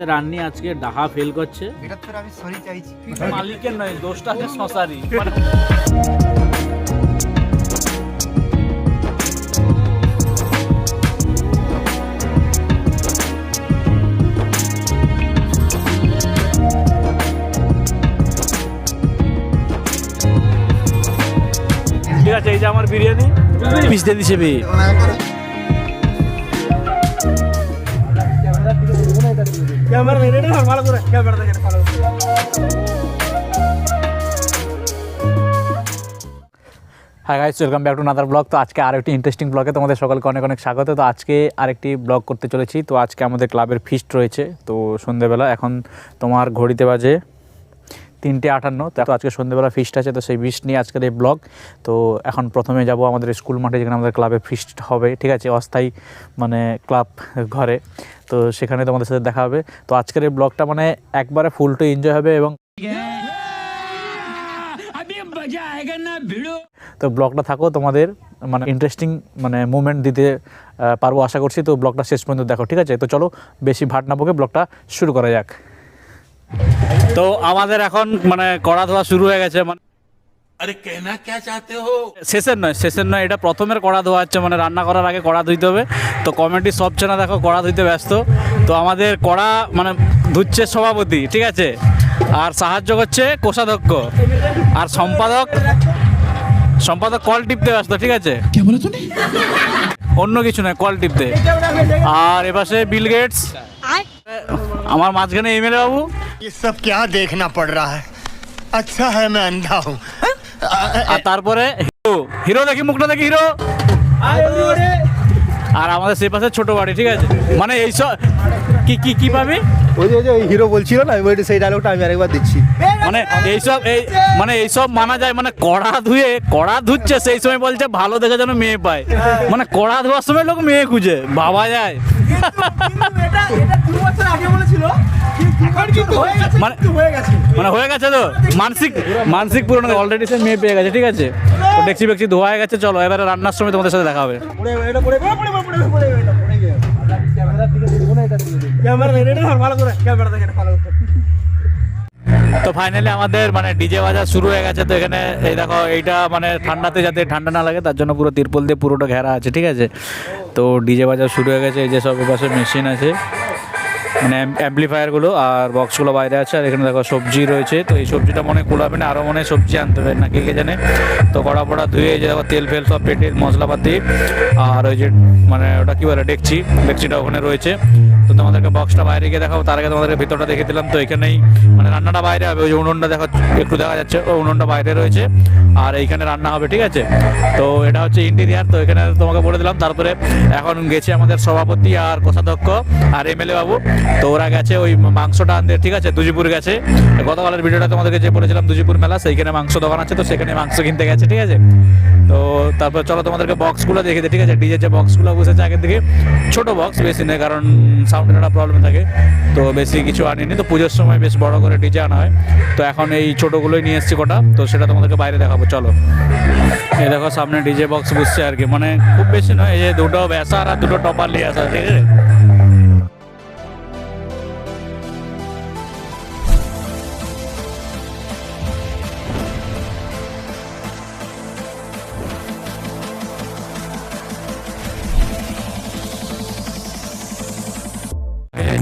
রান্নি আজকে ডাহা ফেল করছে। এটা তো আমি সরি চাইছি। মালিকের নয় দোষটা শশারি ঠিক আছে এই যে আমার বিরিয়ানি। পিস দিয়ে দিছে ক্যামেরা রেডি ভালো করে ক্যামেরা দেখে ভালো হ্যাঁ guys welcome back to another blog তো আজকে আরেকটি ইন্টারেস্টিং ব্লগে তোমাদের সকলকে অনেক অনেক স্বাগত। তো আজকে আরেকটি ব্লগ করতে চলেছি। তো আজকে আমাদের ক্লাবের ফিস্ট রয়েছে। তো সন্ধেবেলা এখন তোমার ঘড়িতে বাজে তিনটে আটান্ন। তো আজকে সন্ধেবেলা ফিস্ট আছে, তো সেই ফিস্ট নিয়ে আজকের এই ব্লগ তো এখন প্রথমে যাব আমাদের স্কুল মাঠে, যেখানে আমাদের ক্লাবে ফিস্ট হবে, ঠিক আছে? অস্থায়ী মানে ক্লাব ঘরে। তো সেখানে তোমাদের সাথে দেখা হবে। তো আজকের এই ব্লগটা মানে একবারে ফুল টু এনজয় হবে এবং তো ব্লগটা থাকো, তোমাদের মানে ইন্টারেস্টিং মানে মুভমেন্ট দিতে পারব আশা করছি। তো ব্লগটা শেষ পর্যন্ত দেখো, ঠিক আছে? তো চলো, বেশি ভাট না বকে ব্লগটা শুরু করা যাক। তো আমাদের এখন মানে কড়া ধোয়া শুরু হয়ে গেছে মানে আরে কেনা কে চাতে হো? শেষের নয় শেষের নয় এটা প্রথমের কড়া ধোয়া হচ্ছে মানে রান্না করার আগে কড়া ধুইতে হবে। তো কমেডি সব না দেখো কড়া ধুইতে ব্যস্ত। তো আমাদের কড়া মানে ধুচ্ছে সভাপতি ঠিক আছে? আর সাহায্য করছে কোষাধ্যক্ষ। আর সম্পাদক সম্পাদক কল টিপতে ব্যস্ত ঠিক আছে? অন্য কিছু নয় কল টিপতে। আর এপাশে বিল গেটস আমার মাঝখানে এমএলএ বাবু। ये सब क्या देखना पड़ रहा है अच्छा है मैं अंधा हूँ আর তারপরে হিরো হিরো দেখি মুখটা দেখি হিরো আর আমাদের সেই পাশে ছোট বাড়ি ঠিক আছে মানে এইসব কি কি কি পাবি ওই যে ওই হিরো বলছিল না আমি ওইটা সেই ডায়লগটা আমি আরেকবার দিচ্ছি মানে এইসব এই মানে এইসব মানা যায় মানে কড়া ধুয়ে কড়া ধুচ্ছে সেই সময় বলছে ভালো দেখে যেন মেয়ে পায় মানে কড়া ধোয়ার সময় লোক মেয়ে খুঁজে বাবা যায় মানে মানে হয়ে গেছে তো মানসিক মানসিক পূরণ অলরেডি সে মেয়ে পেয়ে গেছে ঠিক আছে তো ডেকচি বেকচি ধোয়া হয়ে গেছে চলো এবারে রান্নার সময় তোমাদের সাথে দেখা হবে তো ফাইনালি আমাদের মানে ডিজে বাজার শুরু হয়ে গেছে, তো এখানে, এই দেখো, এইটা মানে ঠান্ডাতে যাতে ঠান্ডা না লাগে, তার জন্য পুরো তিরপল দিয়ে পুরোটা ঘেরা আছে, ঠিক আছে? তো ডিজে বাজার শুরু হয়ে গেছে, এই যে সব পাশে মেশিন আছে মানে অ্যাম্পলিফায়ারগুলো আর বক্সগুলো বাইরে আছে, আর এখানে দেখো সবজি রয়েছে, তো এই সবজিটা মনে কুলাবে না আরও মনে সবজি আনতে হবে না কে কে জানে? তো কড়া পড়া ধুয়ে যে দেখো তেল ফেল সব পেটে মশলাপাতি, আর ওই যে মানে ওটা কী বলে, ডেকচি, ডেকচিটা ওখানে রয়েছে। তোমাদেরকে বক্সটা বাইরে গিয়ে দেখাবো তার আগে তোমাদেরকে ভিতরটা দেখে দিলাম। তো এখানেই মানে রান্নাটা বাইরে হবে। ওই যে উনুনটা দেখা, একটু দেখা যাচ্ছে, ওই উনুনটা বাইরে রয়েছে। আর এইখানে রান্না হবে, ঠিক আছে? তো এটা হচ্ছে ইন্টেরিয়ার তো এখানে তোমাকে বলে দিলাম, তারপরে এখন গেছে আমাদের সভাপতি আর কোষাধ্যক্ষ আর এমএলএ বাবু। তো ওরা গেছে ওই মাংসটা আনতে, ঠিক আছে? দুজিপুর গেছে। গতকালের ভিডিওটা তোমাদেরকে যে বলেছিলাম, দুজিপুর মেলা, সেইখানে মাংস দোকান আছে, তো সেখানে মাংস কিনতে গেছে, ঠিক আছে? তো তারপর চলো তোমাদেরকে বক্সগুলো দেখে দিই, ঠিক আছে? ডিজের যে বক্সগুলো বসেছে আগের দিকে, ছোট বক্স বেশি নেই কারণ সাউন্ডের একটা প্রবলেম থাকে। তো বেশি কিছু আনিনি, তো পুজোর সময় বেশ বড় করে ডিজে আনা হয়। তো এখন এই ছোটোগুলোই নিয়ে এসেছি কটা, তো সেটা তোমাদেরকে বাইরে দেখাবো, চলো। এই দেখো সামনে ডিজে বক্স বসছে আর কি মানে খুব বেশি নয়, এই যে দুটো ব্যাসার আর দুটো টপার নিয়ে আসা, ঠিক আছে?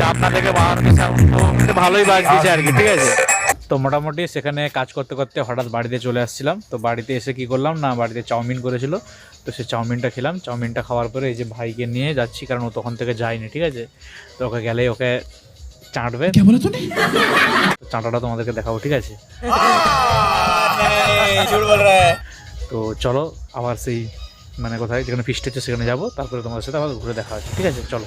এই আপনার থেকে ভালোই বাজ আর কি ঠিক আছে? তো মোটামুটি সেখানে কাজ করতে করতে হঠাৎ বাড়িতে চলে আসছিলাম। তো বাড়িতে এসে কি করলাম? না বাড়িতে চাউমিন করেছিল। তো সে চাউমিনটা খেলাম। চাউমিনটা খাওয়ার পরে এই যে ভাইকে নিয়ে যাচ্ছি কারণ ও তখন থেকে যায়নি ঠিক আছে? তো ওকে গেলেই ওকে চাঁটবে। তো চাঁটাটা তোমাদেরকে দেখাবো ঠিক আছে? তো চলো আবার সেই মানে কোথায়? যেখানে ফিস্ট হচ্ছে, সেখানে যাব। তারপরে তোমার সাথে আবার ঘুরে দেখা হচ্ছে। ঠিক আছে? চলো।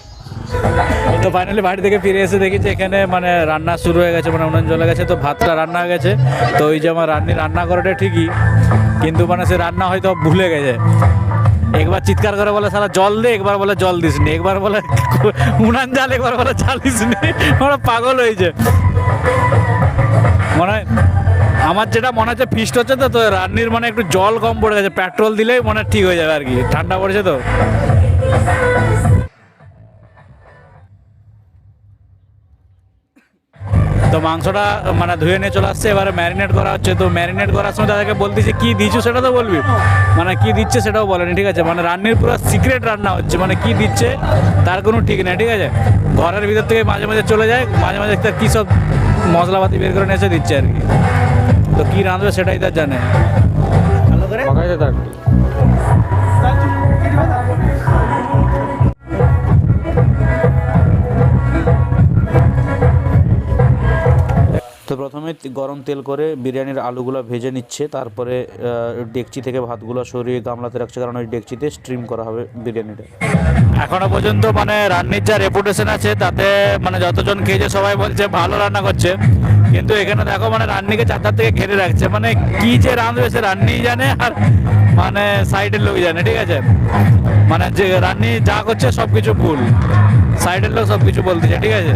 তো ফাইনালি বাড়ি থেকে ফিরে এসে দেখি যে এখানে মানে রান্না শুরু হয়ে গেছে মানে উনুন জ্বলে গেছে, তো ভাতটা রান্না হয়ে গেছে। তো ওই যে আমার রান্নি রান্না করাটা ঠিকই, কিন্তু মানে সে রান্না হয়তো ভুলে গেছে। একবার চিৎকার করে বলে সারা জল দে। একবার বলে, জল দিস নি। একবার বলে, উনান জাল একবার বলে চালিস নি। আমরা পাগল হয়েছে। মনে হয় আমার যেটা মনে হচ্ছে ফিস্ট হচ্ছে তো তো রান্নির মানে একটু জল কম পড়ে গেছে, পেট্রোল দিলেই মনে ঠিক হয়ে যাবে আর কি, ঠান্ডা পড়েছে তো। তো মাংসটা মানে ধুয়ে নিয়ে চলে আসছে, এবারে ম্যারিনেট করা হচ্ছে, তো ম্যারিনেট করার সময় তাদেরকে বলতেছি কি দিচ্ছ সেটা তো বলবি? মানে কি দিচ্ছে সেটাও বলেনি, ঠিক আছে মানে রান্নির পুরো সিক্রেট রান্না হচ্ছে মানে কি দিচ্ছে তার কোনো ঠিক নেই, ঠিক আছে। ঘরের ভিতর থেকে মাঝে মাঝে চলে যায়, মাঝে মাঝে তার কী সব মশলাপাতি বের করে নিয়ে এসে দিচ্ছে আর কি। তো কী রাঁধবে সেটাই তার জানে। ভালো করে? তো প্রথমে গরম তেল করে বিরিয়ানির আলুগুলো ভেজে নিচ্ছে তারপরে ডেকচি থেকে ভাতগুলো সরিয়ে গামলাতে রাখছে কারণ ওই ডেকচিতে স্ট্রিম করা হবে বিরিয়ানিটা। এখনও পর্যন্ত মানে রান্নির যা রেপুটেশন আছে তাতে মানে যতজন খেয়েছে সবাই বলছে ভালো রান্না করছে। কিন্তু এখানে দেখো মানে রান্নিকে চারটার থেকে ঘিরে রাখছে। মানে কি যে রাঁধবে সে রান্নি জানে আর মানে সাইডের লোক জানে, ঠিক আছে? মানে যে রান্নি যা করছে সব কিছু ভুল। সাইডের লোক সব কিছু বলতেছে, ঠিক আছে?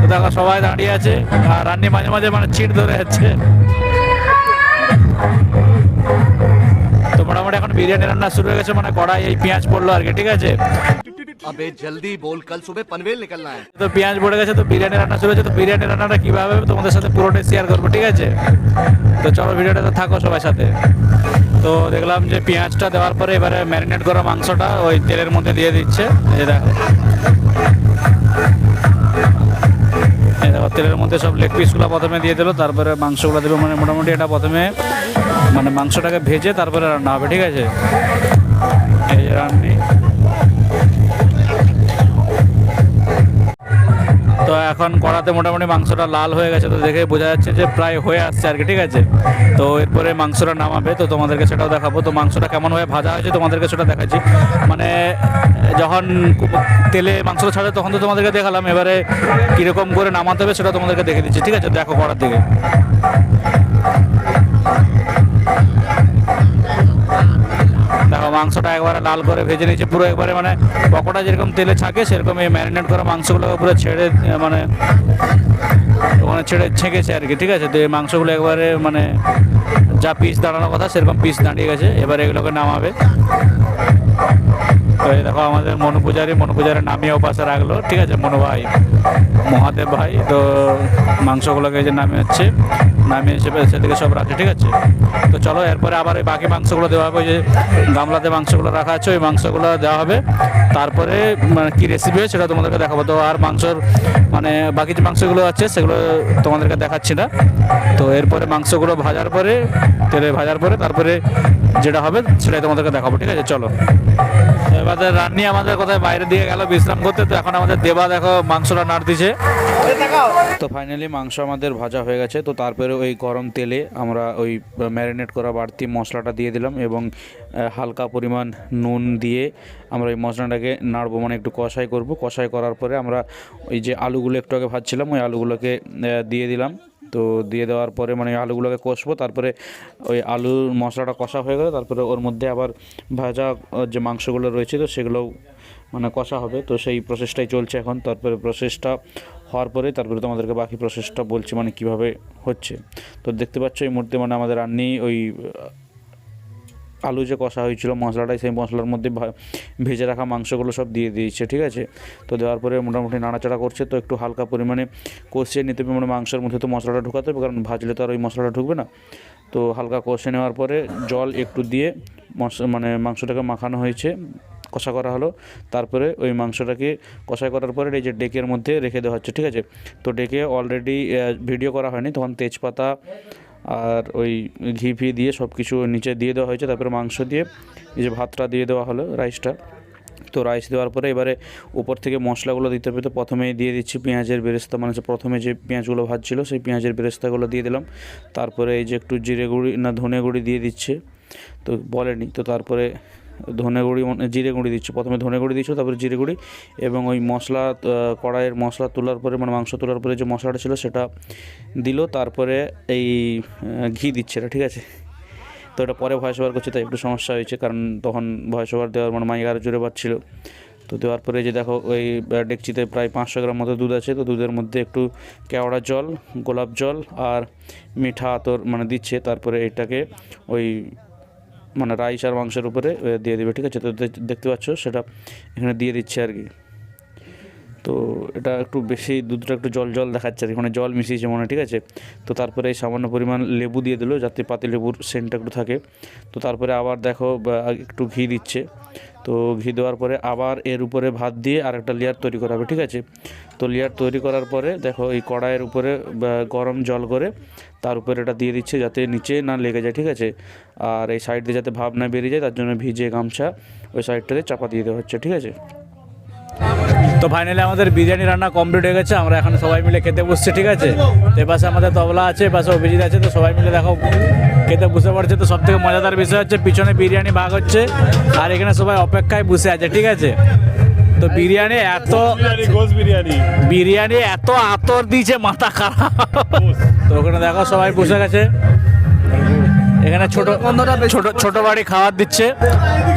তো দেখো সবাই দাঁড়িয়ে আছে আর রান্নি মাঝে মাঝে মানে চিট ধরে যাচ্ছে। তো মোটামুটি এখন বিরিয়ানি রান্না শুরু হয়ে গেছে মানে কড়াই, এই পেঁয়াজ পড়ল আর কি, ঠিক আছে? আবে জলদি বল কাল সুবে পনভেল নিকলনা হ্যায় তো পেঁয়াজ পড়ে গেছে তো বিরিয়ানি রান্না শুরু হয়েছে তো বিরিয়ানি রান্নাটা কীভাবে তোমাদের সাথে পুরোটাই শেয়ার করব ঠিক আছে তো চলো ভিডিওটা তো থাকো সবার সাথে তো দেখলাম যে পেঁয়াজটা দেওয়ার পরে এবারে ম্যারিনেট করা মাংসটা ওই তেলের মধ্যে দিয়ে দিচ্ছে এই তেলের মধ্যে সব লেগ পিসগুলো প্রথমে দিয়ে দিলো তারপরে মাংসগুলো দেবে মানে মোটামুটি এটা প্রথমে মানে মাংসটাকে ভেজে তারপরে রান্না হবে ঠিক আছে এই রান্না তো এখন কড়াতে মোটামুটি মাংসটা লাল হয়ে গেছে, তো দেখে বোঝা যাচ্ছে যে প্রায় হয়ে আসছে আর কি, ঠিক আছে? তো এরপরে মাংসটা নামাবে, তো তোমাদেরকে সেটাও দেখাবো। তো মাংসটা কেমনভাবে ভাজা হয়েছে তোমাদেরকে সেটা দেখাচ্ছি। মানে যখন তেলে মাংসটা ছাড়ে তখন তো তোমাদেরকে দেখালাম, এবারে কীরকম করে নামাতে হবে সেটা তোমাদেরকে দেখে দিচ্ছি, ঠিক আছে? দেখো কড়ার দিকে। মাংসটা একবারে লাল করে ভেজে নিয়েছে। পুরো একবারে মানে পকোড়া যেরকম তেলে ছাকে, সেরকম এই ম্যারিনেট করা মাংসগুলোকে পুরো ছেড়ে মানে ওখানে ছেড়ে ছেঁকেছে আর কি, ঠিক আছে? তো এই মাংসগুলো একবারে মানে যা পিস দাঁড়ানোর কথা সেরকম পিস দাঁড়িয়ে গেছে, এবার এগুলোকে নামাবে। তো এই দেখো আমাদের মনু পূজারি মনু পূজারি নামিয়ে ওপাশে রাখল, ঠিক আছে? মনু ভাই, মহাদেব ভাই, তো মাংসগুলোকে যে নামিয়ে হচ্ছে নামিয়ে হিসেবে সেদিকে সব রাখছে ঠিক আছে? তো চলো এরপরে আবার এই বাকি মাংসগুলো দেওয়া হবে ওই যে গামলাতে মাংসগুলো রাখা আছে ওই মাংসগুলো দেওয়া হবে। তারপরে মানে কী রেসিপি হয় সেটা তোমাদেরকে দেখাবো। তো আর মাংসর মানে বাকি যে মাংসগুলো আছে সেগুলো তোমাদেরকে দেখাচ্ছি না। তো এরপরে মাংসগুলো ভাজার পরে তেলে ভাজার পরে তারপরে যেটা হবে সেটাই তোমাদেরকে দেখাবো ঠিক আছে? চলো। এবারে রান্নি আমাদের কোথায়? বাইরে দিয়ে গেল বিশ্রাম করতে তো এখন আমাদের দেবা দেখো মাংসটা নাড় দিছে তো ফাইনালি মাংস আমাদের ভাজা হয়ে গেছে তো তারপরে ওই গরম তেলে আমরা ওই ম্যারিনেট করা বাড়তি মশলাটা দিয়ে দিলাম এবং হালকা পরিমাণ নুন দিয়ে আমরা ওই মশলাটাকে নাড়বো মানে একটু কষাই করব। কষাই করার পরে আমরা ওই যে আলুগুলো একটু আগে ভাজছিলাম, ওই আলুগুলোকে দিয়ে দিলাম। তো দিয়ে দেওয়ার পরে মানে আলুগুলোকে কষবো, তারপরে ওই আলুর মশলাটা কষা হয়ে গেলে তারপরে ওর মধ্যে আবার ভাজা যে মাংসগুলো রয়েছে তো সেগুলোও মানে কষা হবে। তো সেই প্রসেসটাই চলছে এখন। তারপরে প্রসেসটা হওয়ার পরে তারপরে তোমাদেরকে বাকি প্রসেসটা বলছি মানে কীভাবে হচ্ছে। তো দেখতে পাচ্ছ এই মুহূর্তে মানে আমাদের রান্নি ওই, আলু যে কষা হয়েছিল, মশলাটাই সেই মশলার মধ্যে ভেজে রাখা মাংসগুলো সব দিয়ে দিয়েছে, ঠিক আছে? তো দেওয়ার পরে মোটামুটি নাড়াচাড়া করছে। তো একটু হালকা পরিমাণে কষিয়ে নিতে হবে। মানে মাংসের মধ্যে তো মশলাটা ঢোকাতে হবে, কারণ ভাজলে তো আর ওই মশলাটা ঢুকবে না। তো হালকা কষে নেওয়ার পরে জল একটু দিয়ে মানে মাংসটাকে মাখানো হয়েছে। কষা করা হলো। তারপরে ওই মাংসটাকে কষাই করার পরে এই যে ডেকের মধ্যে রেখে দেওয়া হচ্ছে, ঠিক আছে? তো ডেকে অলরেডি ভিডিও করা হয়নি, তখন তেজপাতা আর ওই ঘি ফি দিয়ে সব কিছু নিচে দিয়ে দেওয়া হয়েছে। তারপরে মাংস দিয়ে এই যে ভাতটা দিয়ে দেওয়া হলো রাইসটা তো রাইস দেওয়ার পরে এবারে উপর থেকে মশলাগুলো দিতে হবে। তো প্রথমেই দিয়ে দিচ্ছি পেঁয়াজের বেরেস্তা মানে প্রথমে যে পেঁয়াজগুলো ভাজছিল সেই পেঁয়াজের বেরেস্তাগুলো দিয়ে দিলাম। তারপরে এই যে একটু জিরে গুঁড়ি না ধনে গুঁড়ি দিয়ে দিচ্ছে, তো বলেনি। তো তারপরে ধনে গুঁড়ি মানে জিরে গুঁড়ি দিচ্ছে। প্রথমে ধনে গুঁড়ি দিচ্ছিল তারপরে জিরে গুঁড়ি এবং ওই মশলা কড়াইয়ের মশলা তোলার পরে মানে মাংস তোলার পরে যে মশলাটা ছিল সেটা দিল। তারপরে এই ঘি দিচ্ছে এটা, ঠিক আছে? তো এটা পরে ভয়েস ওভার করছে, তাই একটু সমস্যা হয়েছে, কারণ তখন ভয়েস ওভার দেওয়ার মানে মাইক আরও জোরে পাচ্ছিল তো দেওয়ার পরে যে দেখো, ওই ডেকচিতে প্রায় পাঁচশো গ্রাম মতো দুধ আছে। তো দুধের মধ্যে একটু কেওড়া জল, গোলাপ জল আর মিঠা আতর মানে দিচ্ছে। তারপরে এটাকে ওই মানে রাইস আর মাংসের উপরে দিয়ে দেবে, ঠিক আছে? তো দেখতে পাচ্ছ, সেটা এখানে দিয়ে দিচ্ছে আর কি। তো এটা একটু বেশি, দুধটা একটু জল জল দেখাচ্ছে আর মানে জল মিশিয়েছে মনে ঠিক আছে? তো তারপরে এই সামান্য পরিমাণ লেবু দিয়ে দিলো, যাতে পাতি লেবুর সেন্টটা একটু থাকে। তো তারপরে আবার দেখো একটু ঘি দিচ্ছে। তো ঘি দেওয়ার পরে আবার এর উপরে ভাত দিয়ে আর একটা লেয়ার তৈরি করা হবে, ঠিক আছে? তো লেয়ার তৈরি করার পরে দেখো, এই কড়াইয়ের উপরে গরম জল করে তার উপরে এটা দিয়ে দিচ্ছে, যাতে নিচে না লেগে যায়, ঠিক আছে? আর এই সাইড দিয়ে যাতে ভাব না বেরিয়ে যায়, তার জন্য ভিজে গামছা ওই সাইডটাতে চাপা দিয়ে দেওয়া হচ্ছে, ঠিক আছে? তো ফাইনালি আমাদের বিরিয়ানি রান্না কমপ্লিট হয়ে গেছে, আমরা এখন সবাই মিলে খেতে বসছি, ঠিক আছে? তো এপাশে আমাদের তবলা আছে, এপাশে অভিজিৎ আছে, তো সবাই মিলে দেখো খেতে বসে পড়ছে, তো সব থেকে মজাদার বিষয় হচ্ছে পিছনে বিরিয়ানি ভাগ হচ্ছে, আর এখানে সবাই অপেক্ষায় বসে আছে, ঠিক আছে? তো বিরিয়ানি এত বিরিয়ানি বিরিয়ানি এত আতর দিয়েছে মাথা খারাপ। তো ওখানে দেখো সবাই বসে গেছে। এখানে ছোট গন্ধটা ছোট ছোট বাড়ি খাবার দিচ্ছে।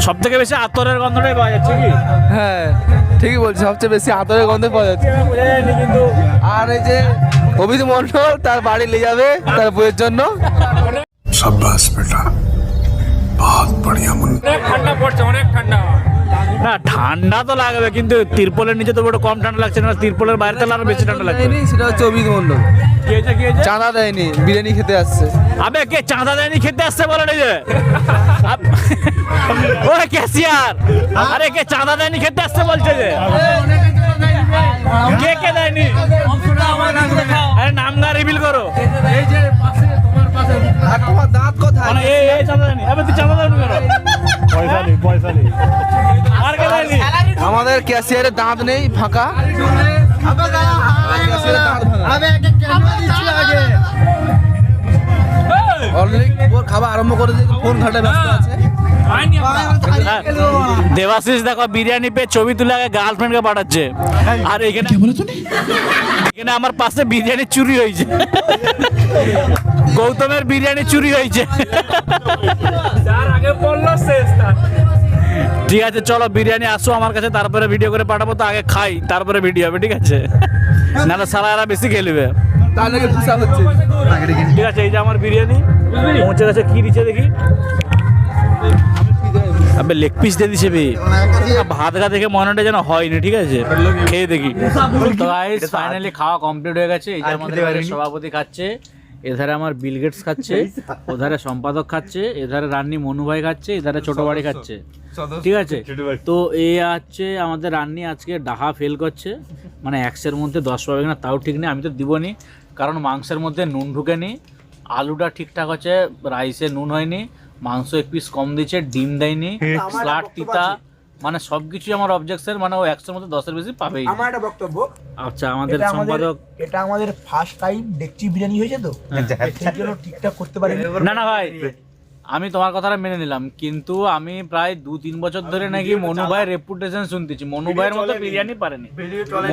সব থেকে বেশি আতরের গন্ধটাই পাওয়া যাচ্ছে কি? হ্যাঁ। ঠিকই বলছি, সবচেয়ে বেশি আতরের গন্ধ পাওয়া যাচ্ছে। আর এই যে অভিজিৎ মন্ডল, তার বাড়ি নিয়ে যাবে তার বইয়ের জন্য। বহুত বড়িয়া মন ঠান্ডা পড়ছে অনেক ঠান্ডা। না ঠান্ডা তো লাগবে কিন্তু তিরপলের নিচে তো একটু কম ঠান্ডা লাগছে না তিরপলের বাইরে তো আরও বেশি ঠান্ডা লাগবে। সেটা হচ্ছে অভিক মন্ডল চাঁদা দেয়নি বিরিয়ানি খেতে আসছে। আবে কে চাঁদা দেয়নি খেতে আসছে বলো না যে। ও ক্যাশিয়ার। আরে কে চাঁদা দেয়নি খেতে আসছে বলছে যে। কে কে দেয়নি? আরে নাম না রিভিল করো। এই যে আর তোমার দাঁত কোথায় মানে এই এই চাঁদা দেয়নি। আবে তুই চাঁদা দেয়নি কেন? পয়সা নেই পয়সা নেই। আর কে দেয়নি? আমাদের ক্যাশিয়ারের দাঁত নেই ফাঁকা। দাঁত খাবার আরম্ভ করে দিয়ে ফোন ঘাটে ব্যস্ত আছে। হ্যাঁ, দেবাশিস দেখো বিরিয়ানি পেয়ে ছবি তুলে আগে গার্লফ্রেন্ডকে পাঠাচ্ছে। আর এখানে এখানে আমার পাশে বিরিয়ানি চুরি হয়েছে। গৌতমের বিরিয়ানি চুরি হয়েছে। ঠিক আছে চলো বিরিয়ানি আসো আমার কাছে তারপরে ভিডিও করে পাঠাবো তো আগে খাই তারপরে ভিডিও হবে ঠিক আছে? নাহলে সারা এরা বেশি খেলবে ঠিক আছে এই যে আমার বিরিয়ানি পৌঁছে গেছে কি দিচ্ছে দেখি? আবে লেগ পিস দিয়ে দিছে বে। ভাত গা দেখে মনেটা যেন হয়নি ঠিক আছে? খেয়ে দেখি। তো ফাইনালি খাওয়া কমপ্লিট হয়ে গেছে এই যে আমাদের সভাপতি খাচ্ছে। এধারে আমার বিল গেটস খাচ্ছে ওধারে সম্পাদক খাচ্ছে এধারে রান্নি মনু ভাই খাচ্ছে এধারে ছোট বাড়ি খাচ্ছে। ঠিক আছে? তো এ আছে আমাদের রান্নি আজকে ডাহা ফেল করছে। মানে একশের মধ্যে দশ পাবে কিনা তাও ঠিক নেই আমি তো দিবনি কারণ মাংসের মধ্যে নুন ঢুকেনি। আলুটা ঠিকঠাক হচ্ছে রাইসে নুন হয়নি মাংস এক পিস কম দিয়েছে ডিম দেয়নি স্লাট তিতা মানে সব কিছুই আমার অবজেকশন মানে ও একশোর মধ্যে দশের বেশি পাবেই। আমার একটা বক্তব্য। আচ্ছা আমাদের সম্পাদক এটা আমাদের ফার্স্ট টাইম ডেকচি বিরিয়ানি হয়েছে তো? জন্য ঠিকঠাক করতে পারিনি। না না ভাই আমি তোমার কথাটা মেনে নিলাম কিন্তু আমি প্রায় দু তিন বছর ধরে নাকি মনু ভাইয়ের রেপুটেশন শুনতেছি। মনু ভাইয়ের মতো বিরিয়ানি পারেনি।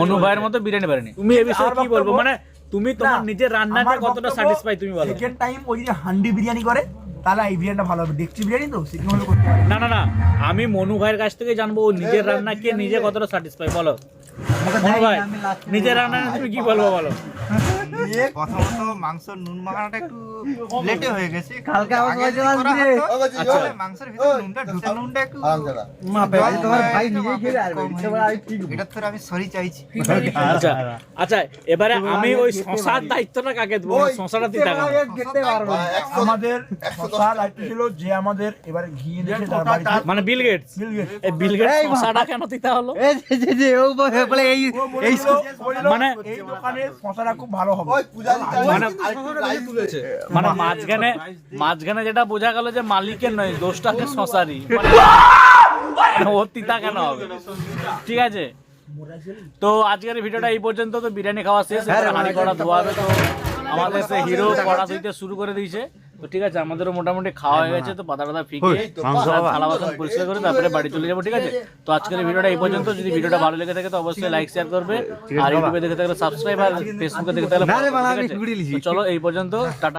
মনু ভাইয়ের মতো বিরিয়ানি পারেনি। তুমি এ বিষয়ে কি বলব? মানে তুমি তোমার নিজের রান্নাতে আমার কতটা স্যাটিসফাই তুমি বলো? সেকেন্ড টাইম ওই যে হান্ডি বিরিয়ানি করে। তাহলে এই বিরিয়ানিটা ভালো হবে। দেখছি বিরিয়ানি তো সেরকম ভাবে করতে পারি? না না না আমি মনু ভাইয়ের কাছ থেকে জানব ও নিজের রান্না কে নিজে কতটা স্যাটিসফাই বলো। মনু ভাই নিজের রান্না তুমি কি বলব বলো? প্রথমত মাংস নুন মাখানোটা একটু লেটে হয়ে গেছে। কালকে আমার আগে যদি সবাই করা আসবে। হতো, তাহলে মাংসের ভিতরে নুনটা ঢুকানোটা একটু তোমার ভাই একটু খেলে আর কম ইচ্ছে করে আমি ঠিক গেছে। এটার তোর আমি সরি চাইছি। আচ্ছা আচ্ছা এবারে আমি ওই শশার দায়িত্বটা কাকে দেবো? মানে শশাটা দিতে পারব আমাদের শশা দায়িত্ব ছিল যে আমাদের এবারে ঘি এনেছে তার বাড়িতে। মানে বিল গেটস বিল গেটস। এই বিল গেটস শশাটা কেন দিতে হলো? ও মানে এই দোকানে শশাটা খুব ভালো হবে মানে মানে মাঝখানে মাঝখানে যেটা বোঝা গেল যে মালিকের নয় দোষটা হচ্ছে শশারি মানে ও তিতা কেন হবে? ঠিক আছে? তো আজকের ভিডিওটা এই পর্যন্ত। তো বিরিয়ানি খাওয়া শেষ। এবার হাঁড়ি কড়া ধোয়া হবে। তো আমাদের সে হিরো পড়া ধুইতে শুরু করে দিয়েছে। তো ঠিক আছে আমাদেরও মোটামুটি খাওয়া হয়ে গেছে তো পাতা পাতা ফিকে থালা বাসন পরিষ্কার করে তারপরে বাড়ি চলে যাব ঠিক আছে? তো আজকের ভিডিওটা এই পর্যন্ত। যদি ভিডিওটা ভালো লেগে থাকে তো অবশ্যই লাইক শেয়ার করবে। আর ইউটিউবে দেখে থাকলে সাবস্ক্রাইব আর ফেসবুকে দেখে থাকলে চলো এই পর্যন্ত টাটা।